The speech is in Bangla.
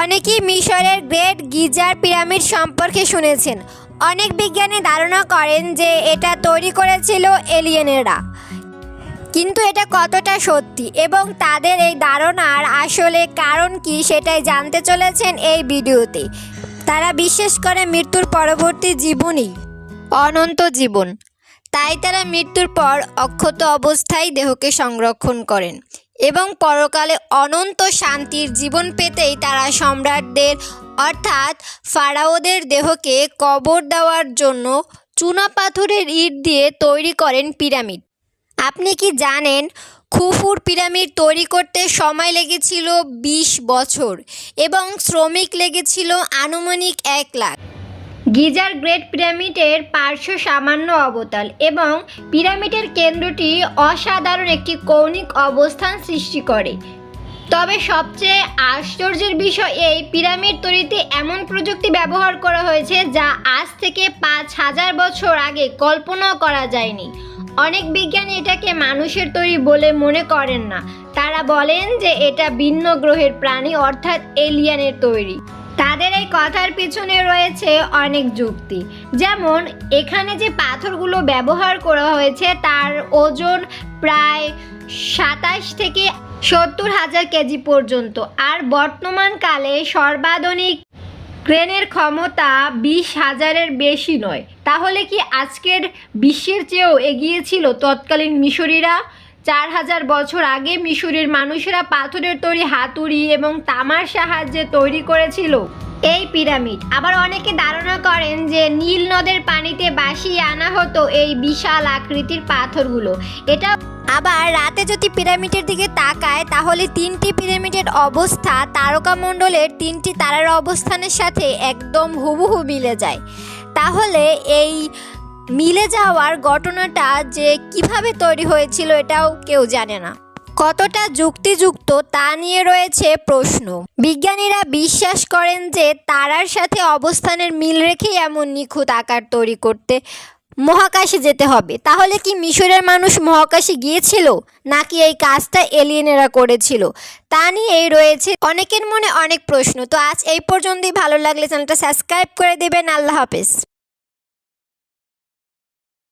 অনেকেই মিশরের গ্রেট গিজার পিরামিড সম্পর্কে শুনেছেন। অনেক বিজ্ঞানী ধারণা করেন যে এটা তৈরি করেছিল এলিয়েনেরা। কিন্তু এটা কতটা সত্যি এবং তাদের এই ধারণার আসলে কারণ কি সেটাই জানতে চলেছেন এই ভিডিওতে। তারা বিশ্বাস করে মৃত্যুর পরবর্তী জীবনই অনন্ত জীবন। তাই তারা মৃত্যুর পর অক্ষত অবস্থায় দেহকে সংরক্ষণ করেন। এবং পরকালে অনন্ত শান্তির জীবন পেতেই তারা সম্রাটদের, অর্থাৎ ফারাওদের দেহকে কবর দেওয়ার জন্য চুনা পাথরের ইট দিয়ে তৈরি করেন পিরামিড। আপনি কি জানেন, খুফুর পিরামিড তৈরি করতে সময় লেগেছিল বিশ বছর এবং শ্রমিক লেগেছিল আনুমানিক এক লাখ। গিজার গ্রেট পিরামিডের পার্শ্ব সামান্য অবতল এবং পিরামিডের কেন্দ্রটি অসাধারণ একটি কৌণিক অবস্থান সৃষ্টি করে। তবে সবচেয়ে আশ্চর্যের বিষয় এই পিরামিড তৈরিতে এমন প্রযুক্তি ব্যবহার করা হয়েছে যা আজ থেকে পাঁচ হাজার বছর আগে কল্পনাও করা যায়নি। অনেক বিজ্ঞানী এটাকে মানুষের তৈরি বলে মনে করেন না। তারা বলেন যে এটা ভিন্ন গ্রহের প্রাণী অর্থাৎ এলিয়ানের তৈরি। তাদের এই কথার পিছনে রয়েছে অনেক যুক্তি। যেমন, এখানে যে পাথরগুলো ব্যবহার করা হয়েছে, তার ওজন প্রায় সাতাশ থেকে সত্তর হাজার কেজি পর্যন্ত। আর বর্তমানকালে সর্বাধুনিক ক্রেনের ক্ষমতা বিশ হাজারের বেশি নয়। তাহলে কি আজকের বিশ্বের চেয়েও এগিয়ে ছিল তৎকালীন মিশরীরা? চার হাজার বছর আগে মিশরের মানুষেরা পাথরের তৈরি হাতুড়ি এবং তামার সাহায্যে তৈরি করেছিল এই পিরামিড। আবার অনেকে ধারণা করেন যে নীল নদের পানিতে বাসিয়ে আনা হতো এই বিশাল আকৃতির পাথরগুলো। এটা আবার রাতে যদি পিরামিডের দিকে তাকায়, তাহলে তিনটি পিরামিডের অবস্থা তারকামণ্ডলের তিনটি তারার অবস্থানের সাথে একদম হুবহু মিলে যায়। তাহলে এই মিলে যাওয়ার ঘটনাটা যে কীভাবে তৈরি হয়েছিল এটাও কেউ জানে না। কতটা যুক্তিযুক্ত তা নিয়ে রয়েছে প্রশ্ন। বিজ্ঞানীরা বিশ্বাস করেন যে তারার সাথে অবস্থানের মিল রেখেই এমন নিখুঁত আকার তৈরি করতে মহাকাশে যেতে হবে। তাহলে কি মিশরের মানুষ মহাকাশে গিয়েছিল? নাকি এই কাজটা এলিয়েনেরা করেছিল? তা নিয়েই রয়েছে অনেকের মনে অনেক প্রশ্ন। তো আজ এই পর্যন্তই। ভালো লাগলে চ্যানেলটা সাবস্ক্রাইব করে দেবেন। আল্লাহ হাফেজ।